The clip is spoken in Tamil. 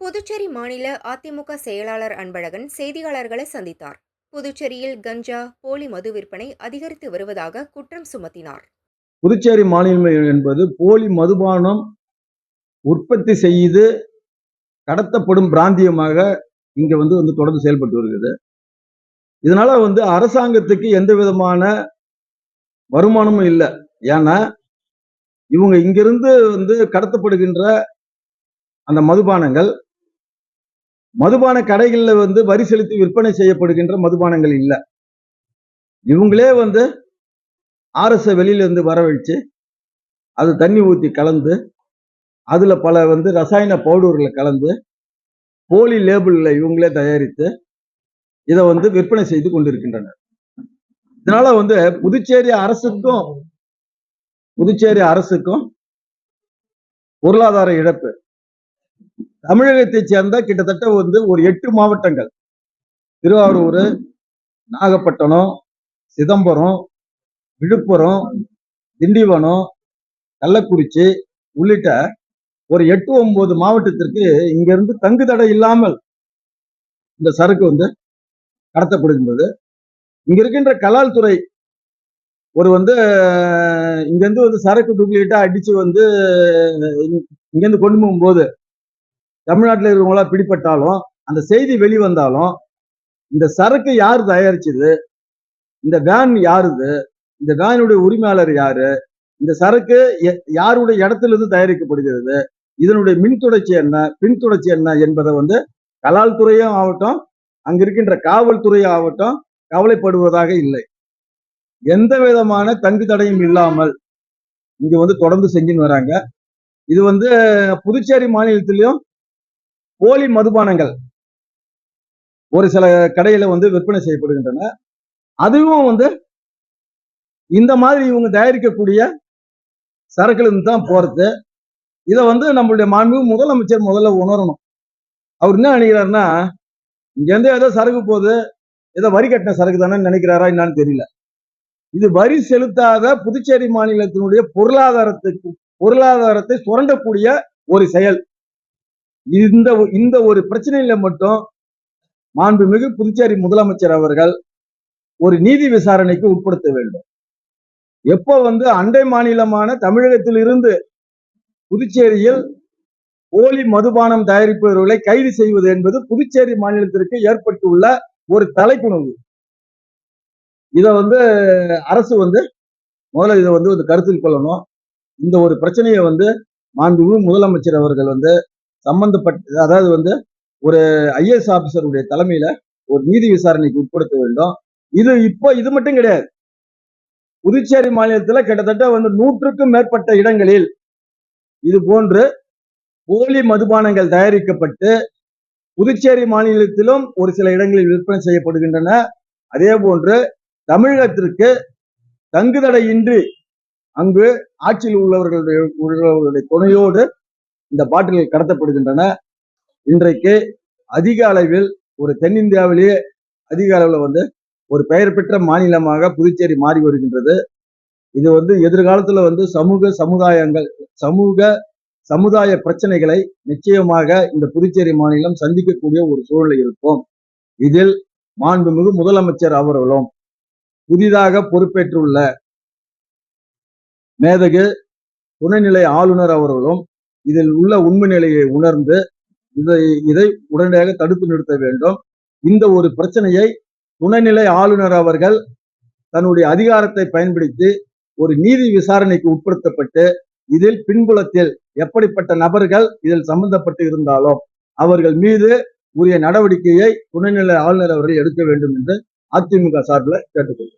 புதுச்சேரி மாநில அதிமுக செயலாளர் அன்பழகன் செய்தியாளர்களை சந்தித்தார். புதுச்சேரியில் கஞ்சா போலி மது விற்பனை அதிகரித்து வருவதாக குற்றம் சுமத்தினார். புதுச்சேரி மாநிலம் என்பது போலி மதுபானம் உற்பத்தி செய்து கடத்தப்படும் பிராந்தியமாக இங்க வந்து வந்து தொடர்ந்து செயல்பட்டு வருகிறது. இதனால வந்து அரசாங்கத்துக்கு எந்த விதமான வருமானமும் இல்லை. ஏன்னா இவங்க இங்கிருந்து வந்து கடத்தப்படுகின்ற அந்த மதுபானங்கள் மதுபான கடைகளில் வந்து வரி செலுத்தி விற்பனை செய்யப்படுகின்ற மதுபானங்கள் இல்லை. இவங்களே வந்து ஆர்எஸ்ஐ வெளியில இருந்து வரவழைச்சு அது தண்ணி ஊற்றி கலந்து அதுல பல வந்து ரசாயன பவுடர்களை கலந்து போலி லேபிளில் இவங்களே தயாரித்து இதை வந்து விற்பனை செய்து கொண்டிருக்கின்றனர். இதனால வந்து புதுச்சேரி அரசுக்கும் புதுச்சேரி அரசுக்கும் பொருளாதார இழப்பு. தமிழகத்தை சேர்ந்த கிட்டத்தட்ட வந்து ஒரு எட்டு மாவட்டங்கள். திருவாரூர் நாகப்பட்டினம் சிதம்பரம் விழுப்புரம் திண்டிவனம் கள்ளக்குறிச்சி உள்ளிட்ட ஒரு எட்டு ஒன்பது மாவட்டத்திற்கு இங்கிருந்து தங்கு தடை இல்லாமல் இந்த சரக்கு வந்து கடத்தப்படுகின்றது. இங்க இருக்கின்ற கலால் துறை ஒரு வந்து அஹ், இங்கிருந்து வந்து சரக்கு டூப்ளிகேட்டா அடிச்சு வந்து இங்க- இங்கிருந்து கொண்டு போகும்போது தமிழ்நாட்டில் இருக்கிறவங்களா பிடிப்பட்டாலும் அந்த செய்தி வெளிவந்தாலும் இந்த சரக்கு யார் தயாரிச்சது? இந்த வேன் யாருது? இந்த வேனுடைய உரிமையாளர் யாரு? இந்த சரக்கு யாருடைய இடத்துல இருந்து தயாரிக்கப்படுகிறது? இதனுடைய மின் தொடர்ச்சி என்ன? பின் தொடர்ச்சி என்ன என்பதை வந்து கலால் துறையும் ஆகட்டும் அங்க இருக்கின்ற காவல்துறையும் ஆகட்டும் கவலைப்படுவதாக இல்லை. எந்த விதமான தங்கு தடையும் இல்லாமல் இங்க வந்து தொடர்ந்து செஞ்சுன்னு வராங்க. இது வந்து புதுச்சேரி மாநிலத்திலையும் போலி மதுபானங்கள் ஒரு சில கடையில வந்து விற்பனை செய்யப்படுகின்றன. அதுவும் வந்து இந்த மாதிரி இவங்க தயாரிக்கக்கூடிய சரக்குலேருந்து தான் போறது. இதை வந்து நம்மளுடைய மாண்பு முதலமைச்சர் முதல்ல உணரணும். அவர் என்ன நினைக்கிறாருன்னா இங்கிருந்து ஏதோ சரக்கு போகுது ஏதோ வரி கட்டின சரக்கு தானே நினைக்கிறாரா என்னன்னு தெரியல. இது வரி செலுத்தாத புதுச்சேரி மாநிலத்தினுடைய பொருளாதாரத்துக்கு பொருளாதாரத்தை சுரண்டக்கூடிய ஒரு செயல். இந்த இந்த ஒரு பிரச்சனையில மட்டும் மாண்புமிகு புதுச்சேரி முதலமைச்சர் அவர்கள் ஒரு நீதி விசாரணைக்கு உட்படுத்த வேண்டும். எப்போ வந்து அண்டை மாநிலமான தமிழகத்தில் இருந்து புதுச்சேரியில் போலி மதுபானம் தயாரிப்பவர்களை கைது செய்வது என்பது புதுச்சேரி மாநிலத்திற்கு ஏற்பட்டுள்ள ஒரு தலைக்குணவு இதை வந்து அரசு வந்து முதல்ல இதை வந்து ஒரு கருத்தில் கொள்ளணும். இந்த ஒரு பிரச்சனையை வந்து மாண்புமிகு முதலமைச்சர் அவர்கள் வந்து சம்பந்தப்பட்ட அதாவது வந்து ஒரு ஐஏஎஸ் ஆபீசருடைய தலைமையில ஒரு நீதி விசாரணைக்கு உட்படுத்த வேண்டும். இது இப்போ இது மட்டும் கிடையாது. புதுச்சேரி மாநிலத்துல கிட்டத்தட்ட வந்து நூற்றுக்கும் மேற்பட்ட இடங்களில் இது போன்று போலி மதுபானங்கள் தயாரிக்கப்பட்டு புதுச்சேரி மாநிலத்திலும் ஒரு சில இடங்களில் விற்பனை செய்யப்படுகின்றன. அதே போன்று தமிழகத்திற்கு தங்குதடையின்றி அங்கு ஆட்சியில் உள்ளவர்களுடைய உள்ளவர்களுடைய துணையோடு இந்த பாட்டில்கள் கடத்தப்படுகின்றன. இன்றைக்கு அதிக அளவில் ஒரு தென்னிந்தியாவிலேயே அதிக அளவில் வந்து ஒரு பெயர் பெற்ற மாநிலமாக புதுச்சேரி மாறி வருகின்றது. இது வந்து எதிர்காலத்துல வந்து சமூக சமுதாயங்கள் சமூக சமுதாய பிரச்சனைகளை நிச்சயமாக இந்த புதுச்சேரி மாநிலம் சந்திக்கக்கூடிய ஒரு சூழ்நிலை இருக்கும். இதில் மாண்புமிகு முதலமைச்சர் அவர்களும் புதிதாக பொறுப்பேற்றுள்ள மேதகு துணைநிலை ஆளுநர் அவர்களும் இதில் உள்ள உண்மை நிலையை உணர்ந்து இதை இதை உடனடியாக தடுத்து நிறுத்த வேண்டும். இந்த ஒரு பிரச்சனையை துணைநிலை ஆளுநர் அவர்கள் தன்னுடைய அதிகாரத்தை பயன்படுத்தி ஒரு நீதி விசாரணைக்கு உட்படுத்தப்பட்டு இதில் பின்புலத்தில் எப்படிப்பட்ட நபர்கள் இதில் சம்பந்தப்பட்டு இருந்தாலும் அவர்கள் மீது உரிய நடவடிக்கையை துணைநிலை ஆளுநர் அவர்கள் எடுக்க வேண்டும் என்று அதிமுக சார்பில் கேட்டுக்கொள்கிறேன்.